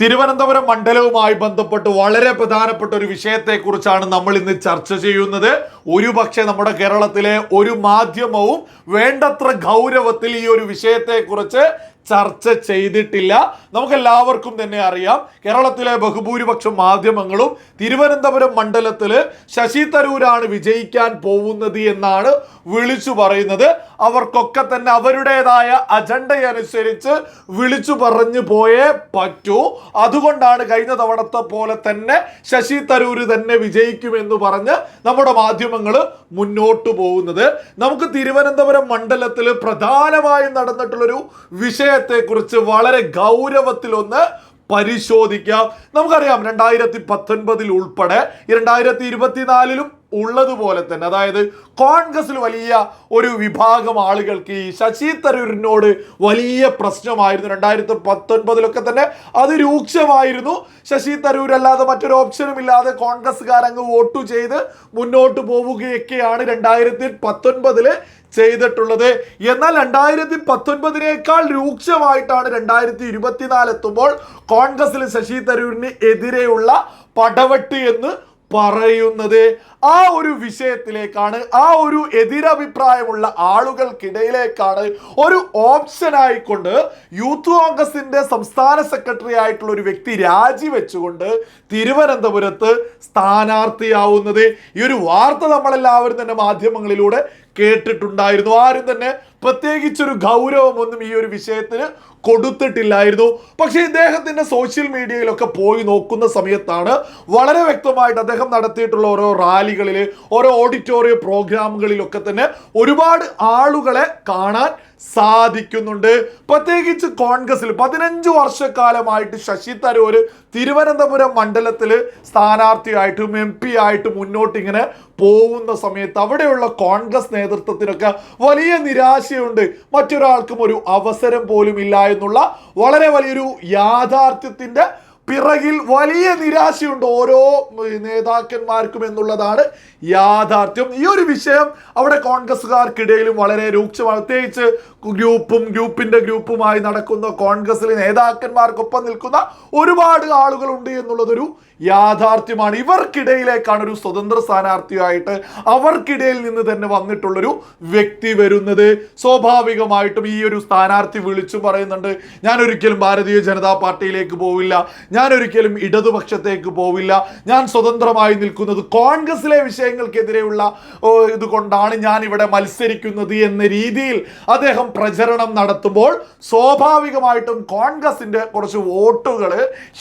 തിരുവനന്തപുരം മണ്ഡലവുമായി ബന്ധപ്പെട്ട് വളരെ പ്രധാനപ്പെട്ട ഒരു വിഷയത്തെക്കുറിച്ചാണ് നമ്മൾ ഇന്ന് ചർച്ച ചെയ്യുന്നത്. ഒരുപക്ഷെ നമ്മുടെ കേരളത്തിലെ ഒരു മാധ്യമവും വേണ്ടത്ര ഗൗരവത്തിൽ ഈ ഒരു വിഷയത്തെക്കുറിച്ച് ചർച്ച ചെയ്തിട്ടില്ല. നമുക്ക് എല്ലാവർക്കും തന്നെ അറിയാം. കേരളത്തിലെ ബഹുഭൂരിപക്ഷം മാധ്യമങ്ങളും തിരുവനന്തപുരം മണ്ഡലത്തിൽ ശശി തരൂരാണ് വിജയിക്കാൻ പോകുന്നത് എന്നാണ് വിളിച്ചു പറയുന്നത്. അവർക്കൊക്കെ തന്നെ അവരുടേതായ അജണ്ടയനുസരിച്ച് വിളിച്ചു പറഞ്ഞു പോയേ പറ്റൂ. അതുകൊണ്ടാണ് കഴിഞ്ഞ തവണത്തെ പോലെ തന്നെ ശശി തരൂർ തന്നെ വിജയിക്കുമെന്ന് പറഞ്ഞ് നമ്മുടെ മാധ്യമങ്ങൾ മുന്നോട്ട് പോകുന്നത്. നമുക്ക് തിരുവനന്തപുരം മണ്ഡലത്തിൽ പ്രധാനമായും നടന്നിട്ടുള്ളൊരു വിഷയത്തെക്കുറിച്ച് വളരെ ഗൗരവത്തിലൊന്ന് പരിശോധിക്കാം. നമുക്കറിയാം രണ്ടായിരത്തി പത്തൊൻപതിൽ ഉൾപ്പെടെ രണ്ടായിരത്തി ഇരുപത്തിനാലിലും ഉള്ളതുപോലെ തന്നെ അതായത് കോൺഗ്രസിൽ വലിയ ഒരു വിഭാഗം ആളുകൾക്ക് ഈ ശശി തരൂരിനോട് വലിയ പ്രശ്നമായിരുന്നു. രണ്ടായിരത്തി പത്തൊൻപതിലൊക്കെ തന്നെ അത് രൂക്ഷമായിരുന്നു. ശശി തരൂർ അല്ലാതെ മറ്റൊരു ഓപ്ഷനും ഇല്ലാതെ കോൺഗ്രസ്സുകാരങ്ങ് വോട്ടു ചെയ്ത് മുന്നോട്ട് പോവുകയൊക്കെയാണ് രണ്ടായിരത്തി പത്തൊൻപതിൽ ചെയ്തിട്ടുള്ളത്. എന്നാൽ രണ്ടായിരത്തി പത്തൊൻപതിനേക്കാൾ രൂക്ഷമായിട്ടാണ് രണ്ടായിരത്തി ഇരുപത്തിനാല് എത്തുമ്പോൾ കോൺഗ്രസിൽ ശശി തരൂരിന് എതിരെയുള്ള പടവെട്ട് എന്ന് പറയുന്നത് ആ ഒരു വിഷയത്തിലേക്കാണ് ആ ഒരു എതിരഭിപ്രായമുള്ള ആളുകൾക്കിടയിലേക്കാണ് ഒരു ഓപ്ഷൻ ആയിക്കൊണ്ട് യൂത്ത് കോൺഗ്രസിന്റെ സംസ്ഥാന സെക്രട്ടറി ആയിട്ടുള്ള ഒരു വ്യക്തി രാജിവെച്ചുകൊണ്ട് തിരുവനന്തപുരത്ത് സ്ഥാനാർത്ഥിയാവുന്നത്. ഈ ഒരു വാർത്ത നമ്മളെല്ലാവരും തന്നെ മാധ്യമങ്ങളിലൂടെ കേട്ടിട്ടുണ്ടായിരുന്നു. ആരും തന്നെ പ്രത്യേകിച്ചൊരു ഗൗരവമൊന്നും ഈ ഒരു വിഷയത്തിന് കൊടുത്തിട്ടില്ലായിരുന്നു. പക്ഷേ ഇദ്ദേഹത്തിന്റെ സോഷ്യൽ മീഡിയയിലൊക്കെ പോയി നോക്കുന്ന സമയത്താണ് വളരെ വ്യക്തമായിട്ട് അദ്ദേഹം നടത്തിയിട്ടുള്ള ഓരോ റാലികളിൽ ഓരോ ഓഡിറ്റോറിയം പ്രോഗ്രാമുകളിലൊക്കെ തന്നെ ഒരുപാട് ആളുകളെ കാണാൻ സാധിക്കുന്നുണ്ട്. പ്രത്യേകിച്ച് കോൺഗ്രസിൽ പതിനഞ്ച് വർഷക്കാലമായിട്ട് ശശി തരൂര് തിരുവനന്തപുരം മണ്ഡലത്തിൽ സ്ഥാനാർത്ഥിയായിട്ടും എം പി ആയിട്ട് മുന്നോട്ട് ഇങ്ങനെ പോകുന്ന സമയത്ത് അവിടെയുള്ള കോൺഗ്രസ് നേതൃത്വത്തിനൊക്കെ വലിയ നിരാശയുണ്ട്. മറ്റൊരാൾക്കും ഒരു അവസരം പോലും ഇല്ല എന്നുള്ള വളരെ വലിയൊരു യാഥാർത്ഥ്യത്തിന്റെ പിറകിൽ വലിയ നിരാശയുണ്ട് ഓരോ നേതാക്കന്മാർക്കും എന്നുള്ളതാണ് യാഥാർത്ഥ്യം. ഈ ഒരു വിഷയം അവിടെ കോൺഗ്രസ്സുകാർക്കിടയിലും വളരെ രൂക്ഷമാണ്. പ്രത്യേകിച്ച് ഗ്രൂപ്പും ഗ്രൂപ്പിന്റെ ഗ്രൂപ്പുമായി നടക്കുന്ന കോൺഗ്രസിലെ നേതാക്കന്മാർക്കൊപ്പം നിൽക്കുന്ന ഒരുപാട് ആളുകളുണ്ട് എന്നുള്ളതൊരു യാഥാർത്ഥ്യമാണ്. ഇവർക്കിടയിലേക്കാണ് ഒരു സ്വതന്ത്ര സ്ഥാനാർത്ഥിയായിട്ട് അവർക്കിടയിൽ നിന്ന് തന്നെ വന്നിട്ടുള്ളൊരു വ്യക്തി വരുന്നത്. സ്വാഭാവികമായിട്ടും ഈ ഒരു സ്ഥാനാർത്ഥി വിളിച്ചു പറയുന്നുണ്ട് ഞാൻ ഒരിക്കലും ഭാരതീയ ജനതാ പാർട്ടിയിലേക്ക് പോവില്ല. ഞാൻ ഒരിക്കലും ഇടതുപക്ഷത്തേക്ക് പോവില്ല. ഞാൻ സ്വതന്ത്രമായി നിൽക്കുന്നത് കോൺഗ്രസിലെ വിഷയങ്ങൾക്കെതിരെയുള്ള ഇതുകൊണ്ടാണ് ഇത് കൊണ്ടാണ് ഞാൻ ഇവിടെ മത്സരിക്കുന്നത് എന്ന രീതിയിൽ അദ്ദേഹം പ്രചരണം നടത്തുമ്പോൾ സ്വാഭാവികമായിട്ടും കോൺഗ്രസിന്റെ കുറച്ച് വോട്ടുകൾ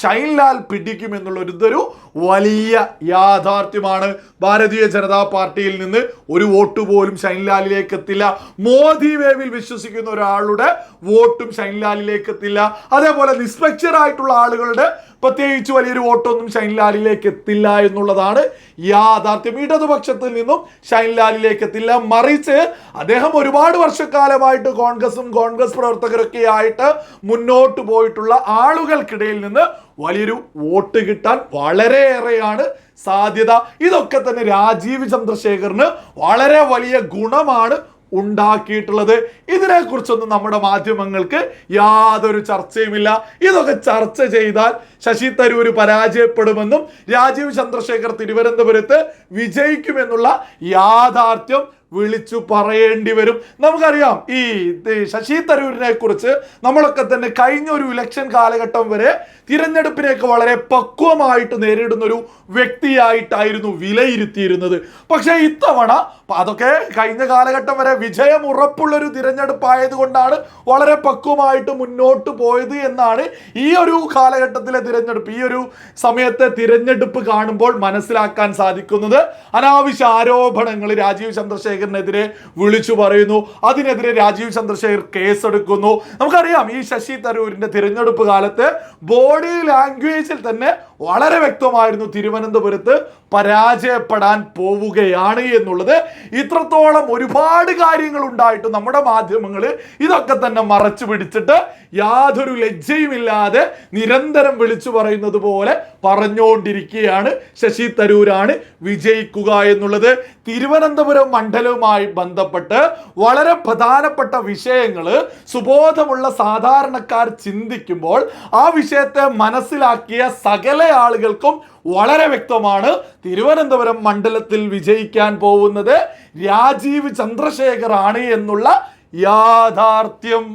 ഷൈൻലാൽ പിടിക്കുമെന്നുള്ള ഒരു ഇതൊരു വലിയ യാഥാർത്ഥ്യമാണ്. ഭാരതീയ ജനതാ പാർട്ടിയിൽ നിന്ന് ഒരു വോട്ട് പോലും ഷൈൻലാലിലേക്ക് എത്തില്ല. മോദി വേവിൽ വിശ്വസിക്കുന്ന ഒരാളുടെ വോട്ടും ഷൈൻലാലിലേക്ക് എത്തില്ല. അതേപോലെ നിഷ്പക്ഷരായിട്ടുള്ള ആളുകളുടെ പ്രത്യേകിച്ച് വലിയൊരു വോട്ടൊന്നും ഷൈൻലാലിലേക്ക് എത്തില്ല എന്നുള്ളതാണ് യാഥാർത്ഥ്യം. ഇടതുപക്ഷത്തിൽ നിന്നും ഷൈൻലാലിലേക്ക് എത്തില്ല. മറിച്ച് അദ്ദേഹം ഒരുപാട് വർഷക്കാലമായിട്ട് കോൺഗ്രസും കോൺഗ്രസ് പ്രവർത്തകരൊക്കെ ആയിട്ട് മുന്നോട്ട് പോയിട്ടുള്ള ആളുകൾക്കിടയിൽ നിന്ന് വലിയൊരു വോട്ട് കിട്ടാൻ വളരെയേറെയാണ് സാധ്യത. ഇതൊക്കെ തന്നെ രാജീവ് ചന്ദ്രശേഖറിന് വളരെ വലിയ ഗുണമാണ് ഉണ്ടാക്കിയിട്ടുള്ളത്. ഇതിനെക്കുറിച്ചൊന്നും നമ്മുടെ മാധ്യമങ്ങൾക്ക് യാതൊരു ചർച്ചയുമില്ല. ഇതൊക്കെ ചർച്ച ചെയ്താൽ ശശി തരൂർ പരാജയപ്പെടുമെന്നും രാജീവ് ചന്ദ്രശേഖർ തിരുവനന്തപുരത്ത് വിജയിക്കുമെന്നുള്ള യാഥാർത്ഥ്യം വിളിച്ചു പറയേണ്ടി വരും. നമുക്കറിയാം ഈ ശശി തരൂരിനെ കുറിച്ച് നമ്മളൊക്കെ തന്നെ കഴിഞ്ഞ ഒരു ഇലക്ഷൻ കാലഘട്ടം വരെ തിരഞ്ഞെടുപ്പിനെയൊക്കെ വളരെ പക്വമായിട്ട് നേരിടുന്ന ഒരു വ്യക്തിയായിട്ടായിരുന്നു വിലയിരുത്തിയിരുന്നത്. പക്ഷേ ഇത്തവണ അതൊക്കെ കഴിഞ്ഞ കാലഘട്ടം വരെ വിജയം ഉറപ്പുള്ള ഒരു തിരഞ്ഞെടുപ്പായത് കൊണ്ടാണ് വളരെ പക്വമായിട്ട് മുന്നോട്ട് പോയത് എന്നാണ് ഈ ഒരു കാലഘട്ടത്തിലെ തിരഞ്ഞെടുപ്പ് ഈ ഒരു സമയത്തെ തിരഞ്ഞെടുപ്പ് കാണുമ്പോൾ മനസ്സിലാക്കാൻ സാധിക്കുന്നത്. അനാവശ്യ ആരോപണങ്ങൾ രാജീവ് ചന്ദ്രശേഖരനെതിരെ വിളിച്ചു പറയുന്നു. അതിനെതിരെ രാജീവ് ചന്ദ്രശേഖർ കേസെടുക്കുന്നു. നമുക്കറിയാം ഈ ശശി തരൂരിന്റെ തിരഞ്ഞെടുപ്പ് കാലത്ത് ബോഡി ലാംഗ്വേജിൽ തന്നെ വളരെ വ്യക്തമായിരുന്നു തിരുവനന്തപുരത്ത് പരാജയപ്പെടാൻ പോവുകയാണ് എന്നുള്ളത്. ഇത്രത്തോളം ഒരുപാട് കാര്യങ്ങൾ ഉണ്ടായിട്ട് നമ്മുടെ മാധ്യമങ്ങൾ ഇതൊക്കെ തന്നെ മറച്ചു പിടിച്ചിട്ട് യാതൊരു ലജ്ജയുമില്ലാതെ നിരന്തരം വിളിച്ചു പറയുന്നത് പോലെ പറഞ്ഞുകൊണ്ടിരിക്കുകയാണ് ശശി തരൂരാണ് വിജയിക്കുക എന്നുള്ളത്. തിരുവനന്തപുരം മണ്ഡലവുമായി ബന്ധപ്പെട്ട് വളരെ പ്രധാനപ്പെട്ട വിഷയങ്ങൾ സുബോധമുള്ള സാധാരണക്കാർ ചിന്തിക്കുമ്പോൾ ആ വിഷയത്തെ മനസ്സിലാക്കിയ സകല ആളുകൾക്കും വളരെ വ്യക്തമാണ്. തിരുവനന്തപുരം മണ്ഡലത്തിൽ വിജയിക്കാൻ പോകുന്നത് രാജീവ് ചന്ദ്രശേഖർ എന്നുള്ള യാഥാർത്ഥ്യം.